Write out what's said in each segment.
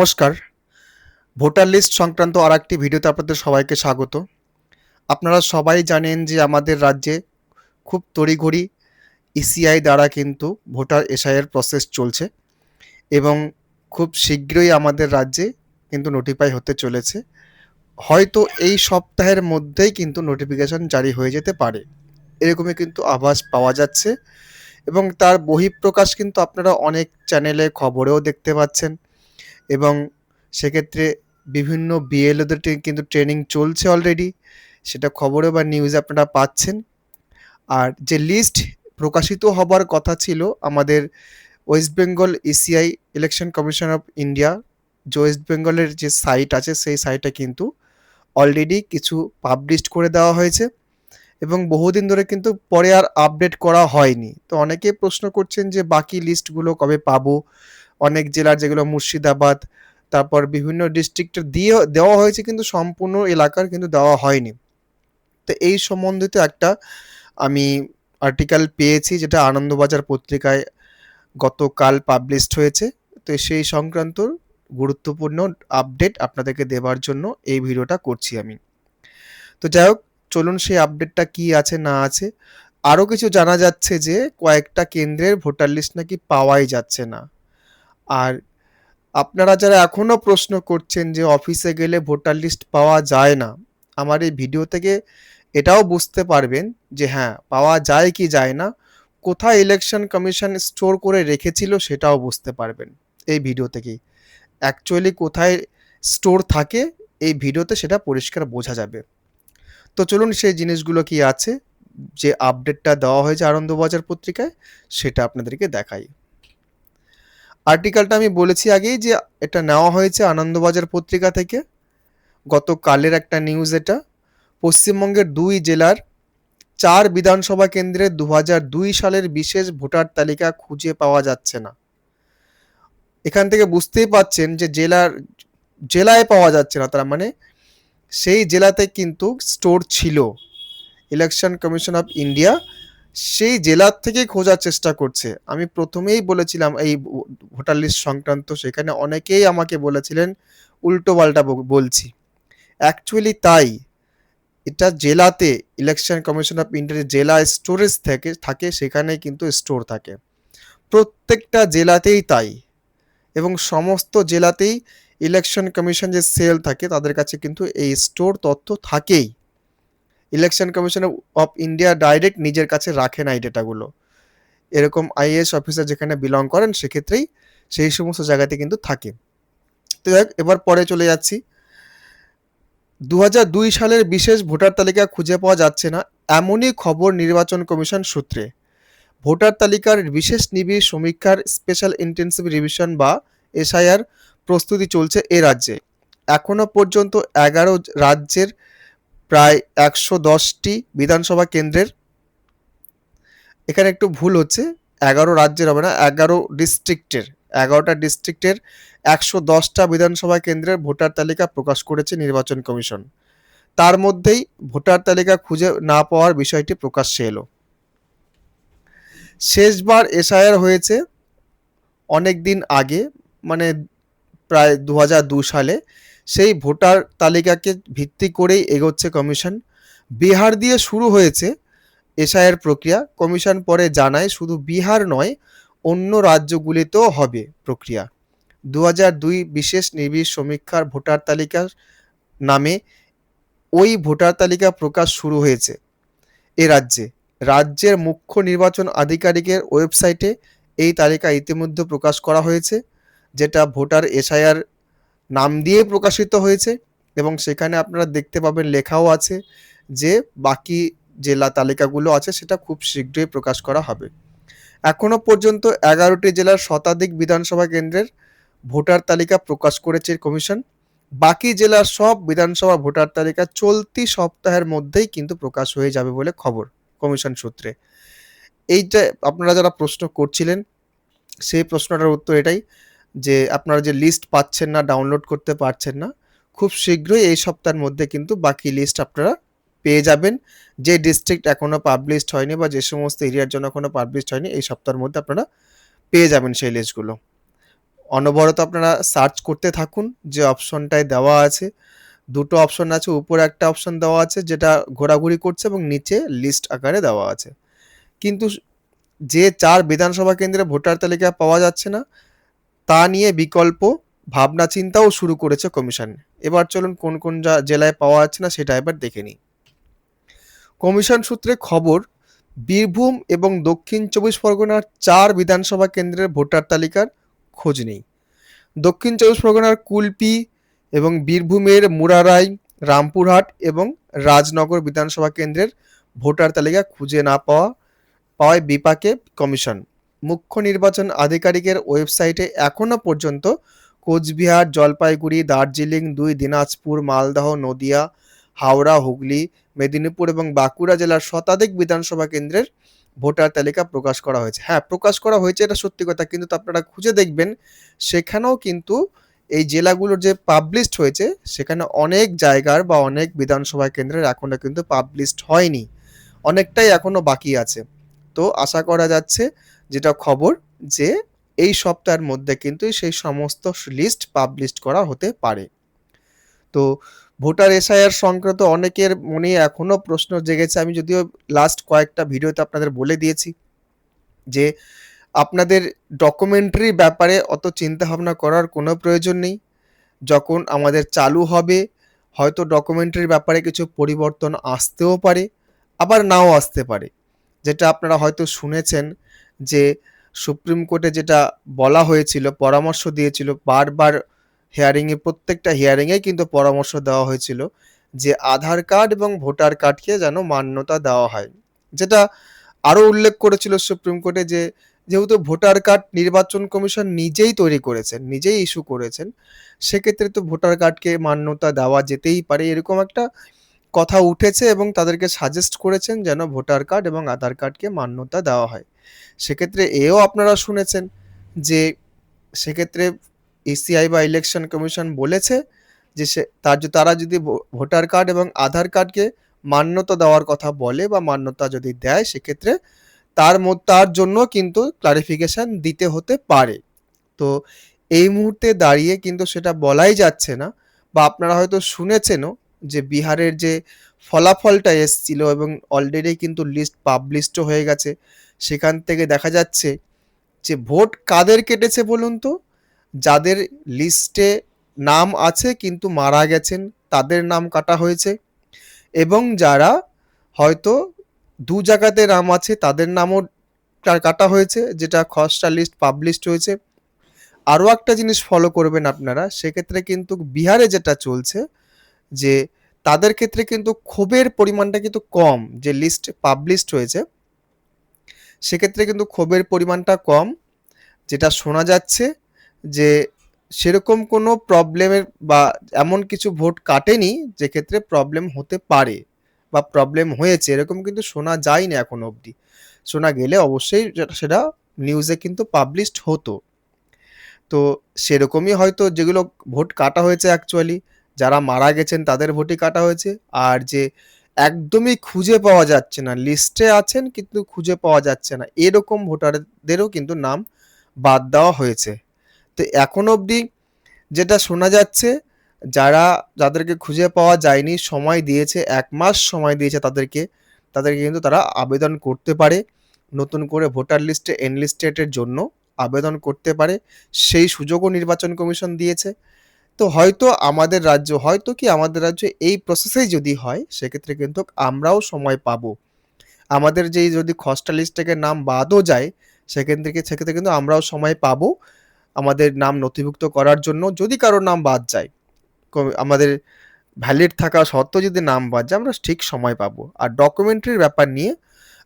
নমস্কার। Voter list সংক্রান্ত আর একটি ভিডিওতে আপনাদের সবাইকে স্বাগত। আপনারা সবাই জানেন যে আমাদের রাজ্যে খুব তড়িঘড়ি ইসিআই দ্বারা কিন্তু ভোটার এসআইয়ের প্রসেস চলছে এবং খুব শীঘ্রই আমাদের রাজ্যে কিন্তু নোটিফাই হতে চলেছে। হয়তো এই সপ্তাহের মধ্যেই কিন্তু নোটিফিকেশন জারি হয়ে যেতে পারে। এরকমই কিন্তু আভাস পাওয়া যাচ্ছে এবং তার বহিঃপ্রকাশ কিন্তু আপনারা অনেক চ্যানেলে খবরেও দেখতে পাচ্ছেন। এবং সেক্ষেত্রে বিভিন্ন বিএলওদের কিন্তু ট্রেনিং চলছে অলরেডি সেটা খবরে বা নিউজে আপনারা পাচ্ছেন। আর যে লিস্ট প্রকাশিত হবার কথা ছিল আমাদের West Bengal ECI election commission of India যে ওয়েস্ট বেঙ্গলের যে সাইট আছে সেই সাইটে কিন্তু অলরেডি কিছু পাবলিশ করে দেওয়া হয়েছে এবং বহুদিন ধরে কিন্তু পরে আর আপডেট করা হয়নি। তো অনেকেই প্রশ্ন করছেন যে বাকি লিস্টগুলো কবে পাবো? অনেক জেলার যেগুলো মুর্শিদাবাদ, তারপর বিভিন্ন ডিস্ট্রিক্টের দিয়ে দেওয়া হয়েছে কিন্তু সম্পূর্ণ এলাকার কিন্তু দেওয়া হয়নি। তো এই সম্বন্ধিত একটা আমি আর্টিকেল পেয়েছি যেটা আনন্দবাজার পত্রিকায় গতকাল পাবলিশড হয়েছে। তো সেই সংক্রান্ত গুরুত্বপূর্ণ আপডেট আপনাদেরকে দেওয়ার জন্য এই ভিডিওটা করছি আমি। তো যাই হোক, চলুন সেই আপডেটটা কি আছে না আছে। আরও কিছু জানা যাচ্ছে যে কয়েকটা কেন্দ্রের ভোটার লিস্ট নাকি পাওয়াই যাচ্ছে না। আর আপনারা যারা এখনও প্রশ্ন করছেন যে অফিসে গেলে ভোটার লিস্ট পাওয়া যায় না, আমার এই ভিডিও থেকে এটাও বুঝতে পারবেন যে হ্যাঁ পাওয়া যায় কি যায় না, কোথায় ইলেকশন কমিশন স্টোর করে রেখেছিল সেটাও বুঝতে পারবেন এই ভিডিও থেকেই। অ্যাকচুয়ালি কোথায় স্টোর থাকে এই ভিডিওতে সেটা পরিষ্কার বোঝা যাবে। তো চলুন সেই জিনিসগুলো কি আছে, যে আপডেটটা দেওয়া হয়েছে আনন্দবাজার পত্রিকায়, সেটা আপনাদেরকে দেখাই। আর্টিকেলটা আমি বলেছি আগেই যে এটা নেওয়া হয়েছে আনন্দবাজার পত্রিকা থেকে। গতকালের একটা নিউজ এটা। পশ্চিমবঙ্গের দুই জেলার চার বিধানসভা কেন্দ্রে দু সালের বিশেষ ভোটার তালিকা খুঁজে পাওয়া যাচ্ছে না। এখান থেকে বুঝতেই পাচ্ছেন যে জেলার, জেলায় পাওয়া যাচ্ছে না তার মানে সেই জেলাতে কিন্তু স্টোর ছিল। ইলেকশন কমিশন অফ ইন্ডিয়া সেই জেলার থেকে খোঁজার চেষ্টা করছে। আমি প্রথমেই বলেছিলাম এই ভোটার লিস্ট সংক্রান্ত, সেখানে অনেকেই আমাকে বলেছিলেন, উল্টো পাল্টা বলছি। অ্যাকচুয়ালি তাই, এটা জেলাতে ইলেকশন কমিশন অফ ইন্ডিয়ার জেলা স্টোরেজ থেকে, থাকে সেখানে কিন্তু স্টোর থাকে। প্রত্যেকটা জেলাতেই তাই। এবং সমস্ত জেলাতেই ইলেকশন কমিশন যে সেল থাকে, তাদের কাছে কিন্তু এই স্টোর তথ্য থাকেই। Election commission of India direct নিজের কাছে রাখে না এই ডেটাগুলো। এরকম আইএএস অফিসার যেখানে বিলং করেন, সেক্ষেত্রেই সেই সমস্ত জায়গাতে কিন্তু থাকে। তো এবার পরে চলে যাচ্ছি। দু সালের বিশেষ ভোটার তালিকা খুঁজে পাওয়া যাচ্ছে না, এমনই খবর নির্বাচন কমিশন সূত্রে। ভোটার তালিকার বিশেষ নিবিড় সমীক্ষার স্পেশাল ইন্টেন্সিভ রিভিশন বা এসআইআর প্রস্তুতি চলছে এ রাজ্যে। এখনও পর্যন্ত এগারো রাজ্যের প্রায় একশো দশটি বিধানসভা কেন্দ্রের। এখানে একটু ভুল হচ্ছে, এগারো রাজ্যের হবে না, এগারো ডিস্ট্রিক্টের এগারোটা ডিস্ট্রিক্টের একশো দশটা বিধানসভা কেন্দ্রের ভোটার তালিকা প্রকাশ করেছে নির্বাচন কমিশন। তার মধ্যেই ভোটার তালিকা খুঁজে না পাওয়ার বিষয়টি প্রকাশ্যে এলো। শেষবার এসআইআর হয়েছে অনেক দিন আগে মানে প্রায় দু সালে। সেই ভোটার তালিকাকে ভিত্তি করেই এগোচ্ছে কমিশন। বিহার দিয়ে শুরু হয়েছে এসআইয়ের প্রক্রিয়া। কমিশন পরে জানায় শুধু বিহার নয়, অন্য রাজ্যগুলিতেও হবে প্রক্রিয়া। দু দুই বিশেষ নিবিড় সমীক্ষার ভোটার তালিকার নামে ওই ভোটার তালিকা প্রকাশ শুরু হয়েছে এ রাজ্যে। রাজ্যের মুখ্য নির্বাচন আধিকারিকের ওয়েবসাইটে এই তালিকা ইতিমধ্যে প্রকাশ করা হয়েছে, যেটা ভোটার এসআইআর নাম দিয়ে প্রকাশিত হয়েছে এবং সেখানে আপনারা দেখতে পাবেন লেখাও আছে যে বাকি জেলা তালিকাগুলো আছে সেটা খুব শীঘ্রই প্রকাশ করা হবে। এখনও পর্যন্ত এগারোটি জেলার শতাধিক বিধানসভা কেন্দ্রের ভোটার তালিকা প্রকাশ করেছে কমিশন। বাকি জেলার সব বিধানসভা ভোটার তালিকা চলতি সপ্তাহের মধ্যেই কিন্তু প্রকাশ হয়ে যাবে বলে খবর কমিশন সূত্রে। এইটা আপনারা যারা প্রশ্ন করছিলেন, সেই প্রশ্নটার উত্তর এটাই। যে আপনারা যে লিস্ট পাচ্ছেন না ডাউনলোড করতে পারছেন না, খুব শীঘ্রই এই সপ্তাহের মধ্যে কিন্তু বাকি লিস্ট আপনারা পেয়ে যাবেন। যে ডিস্ট্রিক্ট এখনও পাবলিশড হয়নি বা যে সমস্ত এরিয়ার জন্য এখনও পাবলিশড হয়নি, এই সপ্তাহের মধ্যে আপনারা পেয়ে যাবেন সেই লিস্টগুলো অনবরত আপনারা সার্চ করতে থাকুন, যে অপশনটায় দেওয়া আছে। দুটো অপশন আছে, উপরে একটা অপশন দেওয়া আছে, যেটা ঘোরাঘুরি করছে এবং নিচে লিস্ট আকারে দেওয়া আছে। কিন্তু যে চার বিধানসভা কেন্দ্রে ভোটার তালিকা পাওয়া যাচ্ছে না তা নিয়ে বিকল্প ভাবনা চিন্তাও শুরু করেছে কমিশন। এবার চলুন কোন কোন জেলায় পাওয়া যাচ্ছে না সেটা এবার দেখে নিই। কমিশন সূত্রে খবর, বীরভূম এবং দক্ষিণ চব্বিশ পরগনার চার বিধানসভা কেন্দ্রের ভোটার তালিকার খোঁজ নেই। দক্ষিণ চব্বিশ পরগনার কুলপি এবং বীরভূমের মুরারাই, রামপুরহাট এবং রাজনগর বিধানসভা কেন্দ্রের ভোটার তালিকা খুঁজে না পাওয়া, পাওয়ায় বিপাকে কমিশন। মুখ্য নির্বাচন আধিকারিকের ওয়েবসাইটে এখনও পর্যন্ত কোচবিহার, জলপাইগুড়ি, দার্জিলিং, দুই, দিনাজপুর, মালদহ, নদিয়া, হাওড়া, হুগলি, মেদিনীপুর এবং বাঁকুড়া জেলার শতাধিক বিধানসভা কেন্দ্রের ভোটার তালিকা প্রকাশ করা হয়েছে। হ্যাঁ প্রকাশ করা হয়েছে, এটা সত্যি কথা, কিন্তু আপনারা খুঁজে দেখবেন, সেখানেও কিন্তু এই জেলাগুলোর যে পাবলিশড হয়েছে, সেখানে অনেক জায়গার বা অনেক বিধানসভা কেন্দ্রের এখনও কিন্তু পাবলিশড হয়নি। অনেকটাই এখনও বাকি আছে। তো আশা করা যাচ্ছে যেটা খবর যে এই সপ্তাহের মধ্যে কিন্তু সেই সমস্ত লিস্ট পাবলিশ করা হতে পারে। তো ভোটার এসআইআর সংক্রান্ত অনেকের মনে এখনও প্রশ্ন জেগেছে। আমি যদিও লাস্ট কয়েকটা ভিডিওতে আপনাদের বলে দিয়েছি যে আপনাদের ডকুমেন্টারি ব্যাপারে অত চিন্তা ভাবনা করার কোনো প্রয়োজন নেই। যখন আমাদের চালু হবে, হয়তো ডকুমেন্টারির ব্যাপারে কিছু পরিবর্তন আসতেও পারে, আবার নাও আসতে পারে। যেটা আপনারা হয়তো শুনেছেন যে সুপ্রিম কোর্টে যেটা বলা হয়েছিল, পরামর্শ দিয়েছিল, বারবার হিয়ারিংয়ে প্রত্যেকটা হিয়ারিংয়ে কিন্তু পরামর্শ দেওয়া হয়েছিল যে আধার কার্ড এবং ভোটার কার্ডকে যেন মান্যতা দেওয়া হয়। যেটা আরও উল্লেখ করেছিল সুপ্রিম কোর্টে যে, যেহেতু ভোটার কার্ড নির্বাচন কমিশন নিজেই তৈরি করেছেন, নিজেই ইস্যু করেছেন, সেক্ষেত্রে তো ভোটার কার্ডকে মান্যতা দেওয়া যেতেই পারে। এরকম একটা কথা উঠেছে এবং তাদেরকে সাজেস্ট করেছেন যেন ভোটার কার্ড এবং আধার কার্ডকে মান্যতা দেওয়া হয়। সেক্ষেত্রে এও আপনারা শুনেছেন যে সেক্ষেত্রে এসিআই বা ইলেকশন কমিশন বলেছে যে সে, তার তারা যদি ভোটার কার্ড এবং আধার কার্ডকে মান্যতা দেওয়ার কথা বলে বা মান্যতা যদি দেয়, সেক্ষেত্রে তার তার জন্য কিন্তু ক্লারিফিকেশন দিতে হতে পারে। তো এই মুহূর্তে দাঁড়িয়ে কিন্তু সেটা বলাই যাচ্ছে না বা আপনারা হয়তো শুনেছেনও যে বিহারের যে ফলাফলটা এসছিল এবং অলরেডি কিন্তু লিস্ট পাবলিশড হয়ে গেছে, সেখান থেকে দেখা যাচ্ছে যে ভোট কাদের কেটেছে বলুন তো? যাদের লিস্টে নাম আছে কিন্তু মারা গেছেন, তাদের নাম কাটা হয়েছে। এবং যারা হয়তো দু জায়গাতে নাম আছে, তাদের নামও কাটা হয়েছে, যেটা খসড়া লিস্ট পাবলিশড হয়েছে। আরও একটা জিনিস ফলো করবেন আপনারা, সেক্ষেত্রে কিন্তু বিহারে যেটা চলছে যে তাদের ক্ষেত্রে কিন্তু ক্ষোভের পরিমাণটা কিন্তু কম, যে লিস্ট পাবলিশড হয়েছে, সেক্ষেত্রে কিন্তু ক্ষোভের পরিমাণটা কম। যেটা শোনা যাচ্ছে যে সেরকম কোনো প্রবলেমের বা এমন কিছু ভোট কাটেনি যে ক্ষেত্রে প্রবলেম হতে পারে বা প্রবলেম হয়েছে, এরকম কিন্তু শোনা যায় না এখন অবধি। শোনা গেলে অবশ্যই সেটা নিউজে কিন্তু পাবলিশড হতো। তো সেরকমই হয়তো যেগুলো ভোট কাটা হয়েছে অ্যাকচুয়ালি যারা মারা গেছেন তাদের ভোটই কাটা হয়েছে। আর যে একদমই খুঁজে পাওয়া যাচ্ছে না, লিস্টে আছেন কিন্তু খুঁজে পাওয়া যাচ্ছে না। এরকম ভোটারদেরও কিন্তু নাম বাদ দেওয়া হয়েছে। তো এখন অবধি যেটা শোনা যাচ্ছে, যারা যাদেরকে খুঁজে পাওয়া যায়নি, সময় দিয়েছে, এক মাস সময় দিয়েছে তাদেরকে তাদেরকে কিন্তু তারা আবেদন করতে পারে। নতুন করে ভোটার লিস্টে, এনলিস্টেডের জন্য আবেদন করতে পারে। সেই সুযোগও নির্বাচন কমিশন দিয়েছে। তো হয়তো আমাদের রাজ্য, হয়তো কি আমাদের রাজ্য এই প্রসেসেই যদি হয়, সেক্ষেত্রে কিন্তু আমরাও সময় পাবো। আমাদের যেই যদি খসড়া লিস্ট থেকে নাম বাদও যায় সেখান থেকে সেক্ষেত্রে কিন্তু আমরাও সময় পাবো আমাদের নাম নথিভুক্ত করার জন্য যদি কারোর নাম বাদ যায়। আমাদের ভ্যালিড থাকা সত্ত্বেও যদি নাম বাদ যায়, আমরা ঠিক সময় পাবো। আর ডকুমেন্টারির ব্যাপার নিয়ে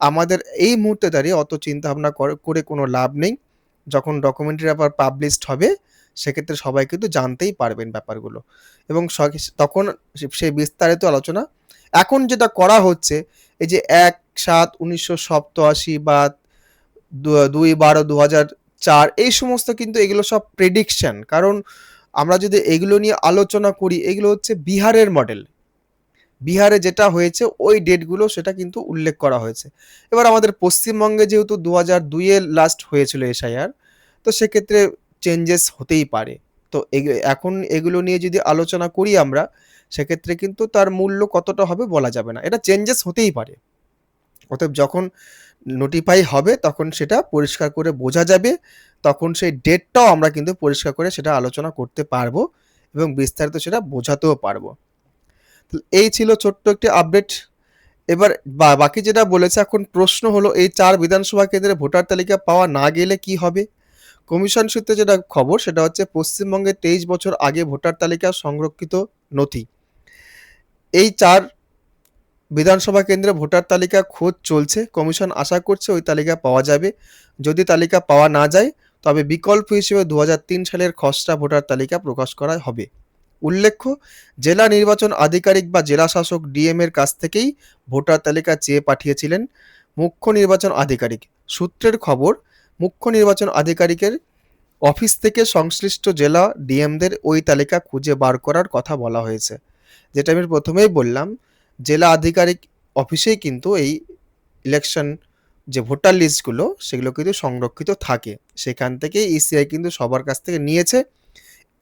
আমাদের এই মুহূর্তে দাঁড়িয়ে অত চিন্তা ভাবনা করে কোনো লাভ নেই। যখন ডকুমেন্টারি আবার পাবলিশড হবে সেক্ষেত্রে সবাই কিন্তু জানতেই পারবেন ব্যাপারগুলো। এবং তখন সেই বিস্তারিত আলোচনা। এখন যেটা করা হচ্ছে, এই যে এক সাত উনিশশো সপ্তআশি বা দুই বারো দু হাজার চার, এই সমস্ত কিন্তু এগুলো সব প্রেডিকশন কারণ আমরা যদি এগুলো নিয়ে আলোচনা করি, এগুলো হচ্ছে বিহারের মডেল বিহারে যেটা হয়েছে, ওই ডেটগুলো সেটা কিন্তু উল্লেখ করা হয়েছে। এবার আমাদের পশ্চিমবঙ্গে যেহেতু দু হাজার দুইয়ে লাস্ট হয়েছিল এসআইআর তো সেক্ষেত্রে চেঞ্জেস হতেই পারে। তো এখন এগুলো নিয়ে যদি আলোচনা করি আমরা, সেক্ষেত্রে কিন্তু তার মূল্য কতটা হবে বলা যাবে না। এটা চেঞ্জেস হতেই পারে। অতএব যখন নোটিফাই হবে, তখন সেটা পরিষ্কার করে বোঝা যাবে, তখন সেই ডেটটাও আমরা কিন্তু পরিষ্কার করে সেটা আলোচনা করতে পারব এবং বিস্তারিত সেটা বোঝাতেও পারব। এই ছিল ছোট্ট একটি আপডেট এবার বাকি যেটা বলেছে, এখন প্রশ্ন হলো, এই চার বিধানসভা কেন্দ্রে ভোটার তালিকা পাওয়া না গেলে কি হবে? কমিশন সূত্রে যেটা খবর, সেটা হচ্ছে পশ্চিমবঙ্গে তেইশ বছর আগে ভোটার তালিকা সংরক্ষিত নথি। এই চার বিধানসভা কেন্দ্রে ভোটার তালিকা খোঁজ চলছে। কমিশন আশা করছে ওই তালিকা পাওয়া যাবে। যদি তালিকা পাওয়া না যায়, তবে বিকল্প হিসেবে দু হাজার তিন সালের খসড়া ভোটার তালিকা প্রকাশ করা হবে। উল্লেখ্য, জেলা নির্বাচন আধিকারিক বা জেলা শাসক ডিএম এর কাছ থেকেই ভোটার তালিকা চেয়ে পাঠিয়েছিলেন মুখ্য নির্বাচন আধিকারিক। সূত্রের খবর মুখ্য নির্বাচন আধিকারিকের অফিস থেকে সংশ্লিষ্ট জেলা ডিএমদের ওই তালিকা খুঁজে বার করার কথা বলা হয়েছে। যেটা আমি প্রথমেই বললাম, জেলা আধিকারিক অফিসেই কিন্তু এই ইলেকশন যে ভোটার লিস্টগুলো, সেগুলো কিন্তু সংরক্ষিত থাকে। সেখান থেকেই ইসিআই কিন্তু সবার কাছ থেকে নিয়েছে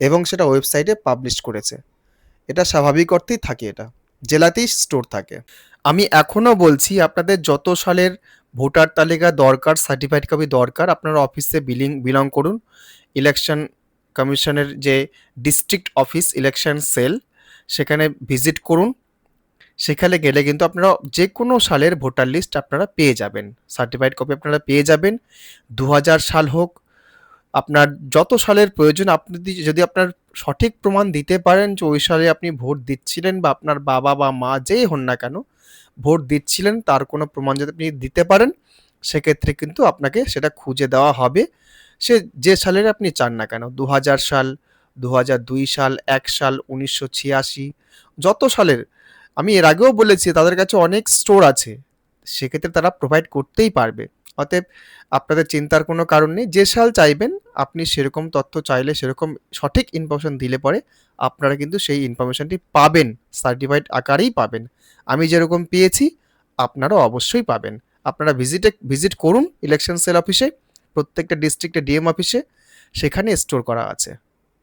এবং সেটা ওয়েবসাইটে পাবলিশ করেছে। এটা স্বাভাবিক অর্থেই থাকে এটা। জেলাতেই স্টোর থাকে। আমি এখনও বলছি, আপনাদের যত সালের ভোটার তালিকা দরকার সার্টিফাইড কপি দরকার, আপনারা অফিসে বিলিং বিলং করুন। ইলেকশন কমিশনের যে ডিস্ট্রিক্ট অফিস ইলেকশন সেল সেখানে ভিজিট করুন। সেখানে গেলে কিন্তু আপনারা যে কোনো সালের ভোটার লিস্ট আপনারা পেয়ে যাবেন। সার্টিফাইড কপি আপনারা পেয়ে যাবেন। দু হাজার সাল হোক, আপনার যত সালের প্রয়োজন, আপনি যদি আপনার সঠিক প্রমাণ দিতে পারেন যে ওই সালে আপনি ভোট দিচ্ছিলেন বা আপনার বাবা বা মা যেই হন না কেন ভোট দিচ্ছিলেন, তার কোনো প্রমাণ যদি আপনি দিতে পারেন, সেক্ষেত্রে কিন্তু আপনাকে সেটা খুঁজে দেওয়া হবে। সে যে সালের আপনি চান না কেন দু হাজার সাল দু সাল, এক সাল, উনিশশো ছিয়াশি, যত সালের। আমি এর আগেও বলেছি, তাদের কাছে অনেক স্টোর আছে, সেক্ষেত্রে তারা প্রোভাইড করতেই পারবে। অতএব আপনাদের চিন্তার কোনো কারণ নেই। যে সাল চাইবেন, আপনি সেরকম তথ্য চাইলে, সেরকম সঠিক ইনফরমেশন দিলে পরে আপনারা কিন্তু সেই ইনফরমেশনটি পাবেন সার্টিফাইড আকারেই পাবেন। আমি যেরকম পেয়েছি আপনারাও অবশ্যই পাবেন। আপনারা ভিজিটে ভিজিট করুন ইলেকশন সেল অফিসে প্রত্যেকটা ডিস্ট্রিক্টে ডিএম অফিসে সেখানে স্টোর করা আছে।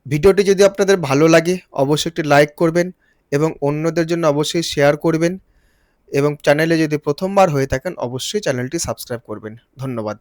ভিডিওটি যদি আপনাদের ভালো লাগে, অবশ্যই একটি লাইক করবেন এবং অন্যদের জন্য অবশ্যই শেয়ার করবেন। এবং চ্যানেলে যদি প্রথমবার হয়ে থাকেন অবশ্যই চ্যানেলটি সাবস্ক্রাইব করবেন। ধন্যবাদ।